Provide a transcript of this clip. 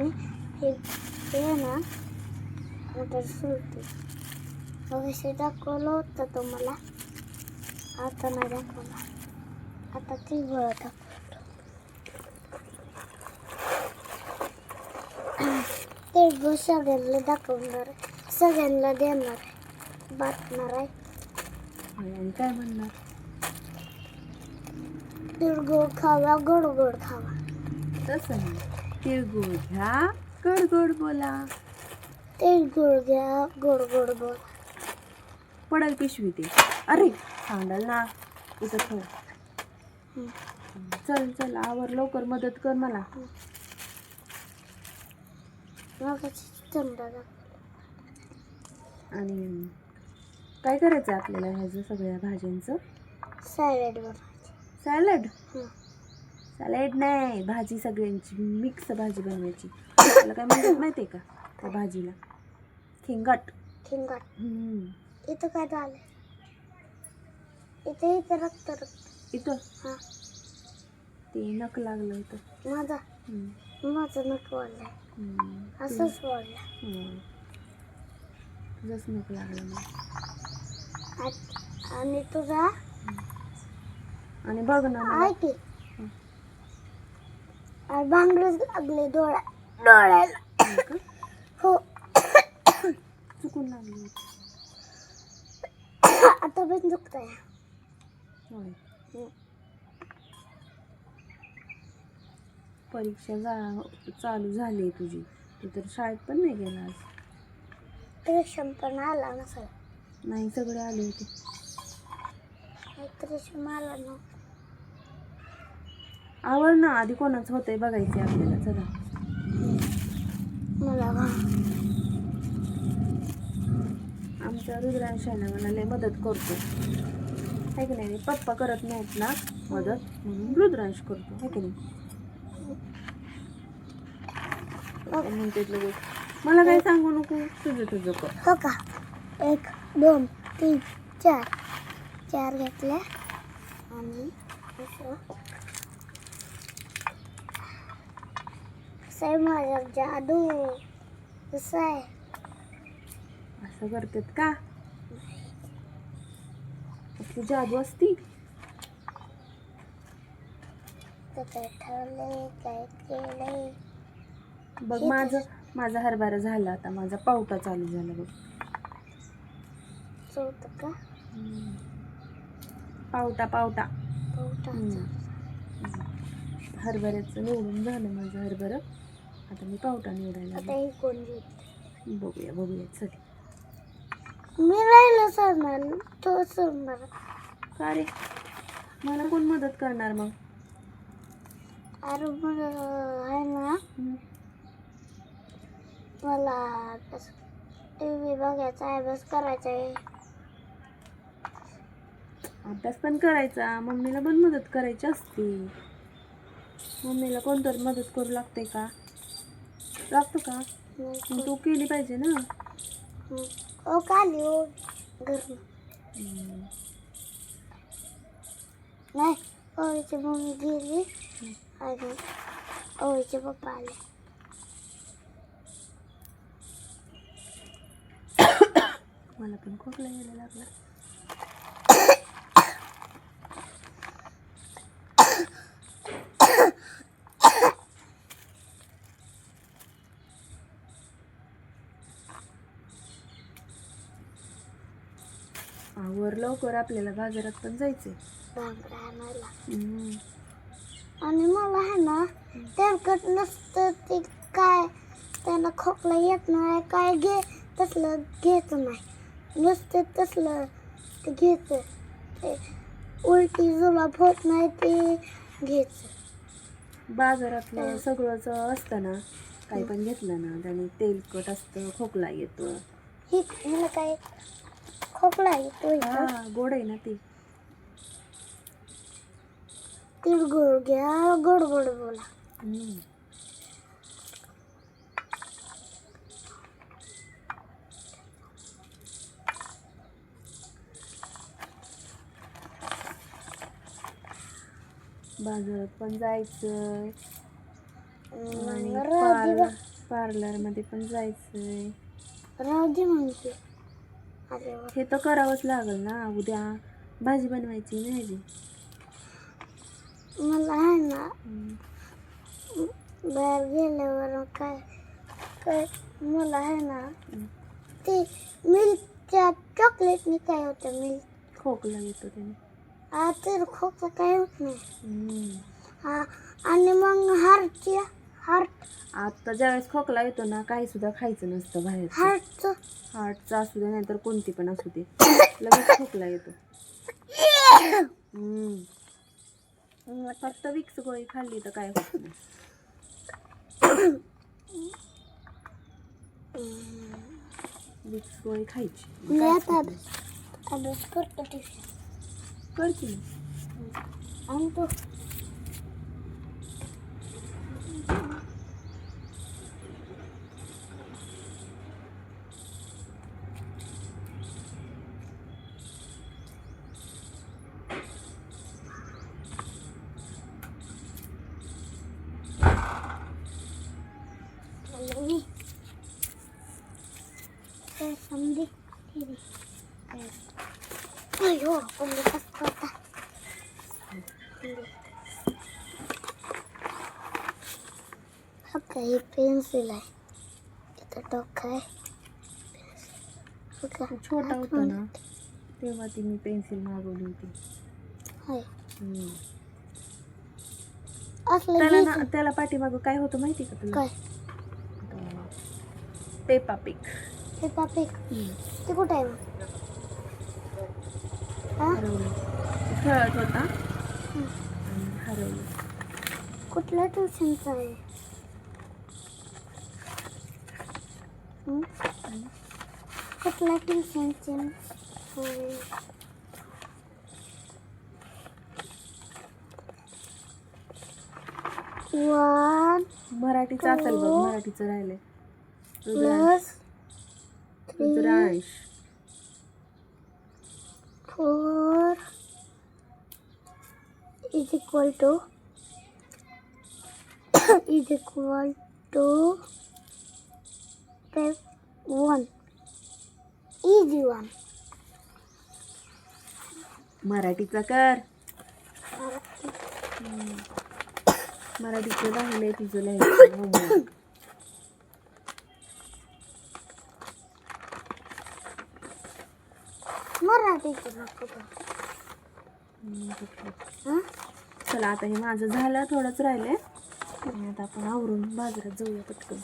आणि हे हे ना मोटर सुरते मग दाखवलं होतं तुम्हाला आता नाही दाखवलं आता ती गोळा दाखवतो ते गो सगळ्यांना दाखवणार आहे. सगळ्यांना देणार आहे बातणार आहे काय म्हणणार तिळगुळ खावा गोड गोड खावा तसं नाही तिळगुळ घ्या. गोड गोड बोला. तिळगुळ घ्या. गोड गोड बोल. पडल पिशवी ते. अरे सांडाल ना. इथं ठेव. चल चल आवर. लवकर मदत कर मला. आणि काय करायचं आपल्याला ह्याचं सगळ्या भाज्यांचं? सॅलेड सॅलड हं. सॅलड नाही भाजी सगळ्यांची मिक्स भाजी बनवायची. त्याला काय म्हणतात माहिती आहे का? त्या भाजीला. खिंगट ठिंगाट हम्म. इथं काय झालं इथे इथं रक्त रक्त. इथं? हा. ते नख लागलं इथं. माझा? हम्म. माझं नक वाढलंय हम्म. असंच वाढलं हम्म. तुझंच नख लागलं आणि तुझा? आणि बघ ना मला. आहे की. आणि भांगडच लागले डोळ्या डोळ्याला हो? हो चुकून लागली आता पण दुखतंय. होय. हं. परीक्षा जा चालू झाली आहे तुझी. तू तर शाळेत पण नाही गेला आज त्रिशम पण आला नसेल. नाही सगळे आले होते. त्रिशम आला ना आवर ना आधी कोणाचं होतंय बघायचं आपल्याला चला. मला आमच्या रुद्रांशाने मला लय मदत करतो. आहे की नाही? पप्पा करत नाहीत ना मदत म्हणून रुद्रांश करतो आहे की नाही? हो. म्हणते मला काय सांगू नको तुझं तुझं कर. हो का? एक दोन तीन चार. चार घेतल्या. आणि असं कसं आहे माझ्या जादू. कसं आहे असं करतात का? आपली जादू असती. तर काय ठरलंय काय केलंय बघ माझं माझा हरभरा झाला आता. माझा पावटा चालू झाला बघ. चौथ का? पावटा पावटा. हम्म. हरभऱ्याचं निवडून झालं माझं हरभरं. आता मी पावटा निवडायला. ही कोण जिंकते? बघूया बघूया चल. मी राहिलो सरणार तो सरणार का रे? मला कोण मदत करणार मग? अरे मग आहे ना? हम्म. मला टी व्ही बघायचा अभ्यास करायचा आहे. अभ्यास पण करायचा मम्मीला पण मदत करायची असते. मम्मीला कोणतर मदत करू लागते का? लागतं का मग मग तू केली पाहिजे ना हं. ओ काली ओ घरून हम्म. नाही ओळीची मम्मी गेली आणि ओळीचे पप्पा आले मला पण खोकला यायला लागला आवर लवकर आपल्याला बाजारात पण जायचंय. भांगडा आणायला. हम्म. आणि मला आहे ना तेलकट नसतं ते काय त्यांना खोकला येत नाही काय घे तसलं घेत नाही. नुसतं तसलं ते घ्यायचं. ते उलटी जुलाब होत नाही ते घ्यायचं. बाजारातलं सगळंच असतं ना काही पण घेतलं ना त्याने तेलकट असतं खोकला येतो. ही मला काय खोकला येतो हा गोड आहे ना ते. तिळगुळ घ्या गोड गोड बोला. हम्म. बाजारात पण जायचं आणि रदी पाला पार्लरमध्ये पण जायचंय. राहू दे म्हणते. हे तर करावंच लागल ना उद्या भाजी बनवायची नाही मला आहे ना. बाहेर गेल्यावर काय काय मला आहे ना. ते मिल्कच्या चॉकलेटनी काय होतं मिल्क खोकला येतो त्याने हा तर खोकं काय होत नाही. हा आणि मग हार्टची हार्ट. आता ज्यावेळेस खोकला येतो ना काही सुद्धा खायचं नसतं बाहेर हार्टचं. हार्टचा असू दे नाहीतर कोणती पण असू दे. लगेच खोकला येतो. हम्म. फक्त विक्स गोळी खाल्ली तर काय होत नाही. विक्स गोळी खायची. मी काय आता होत नाही. अभ्यास करतो. ट्युशन कर की मग. आणि तो आलो मी. काय समजे. अयो पडले कसं होता हा काही पेन्सिल आहे इथं डोकं आहे छोटा हात ना? तेव्हा ती मी पेन्सिल मागवली होती. असलं त्याला ना. त्याला पाठीमागं काय होतं माहिती का तुला? काय? Peppa Pig. हे पापे ते कुठं आहे हा? खेळत होता. हरवलं. कुठल्या ट्युशनचं आहे? कुठल्या ट्युशनचे. वन मराठीचं असेल बघ. मराठीचं राहिलंय. Rudransh plus three Rudransh four is equal to is equal to one easy one मराठीचा कर हम्म. मराठीचं राहिलंय तुझं लिहायचं चला आता हे माझं झालं थोडंच राहिलंय. आणि आता आपण आवरून बाजारात जाऊया पटकन.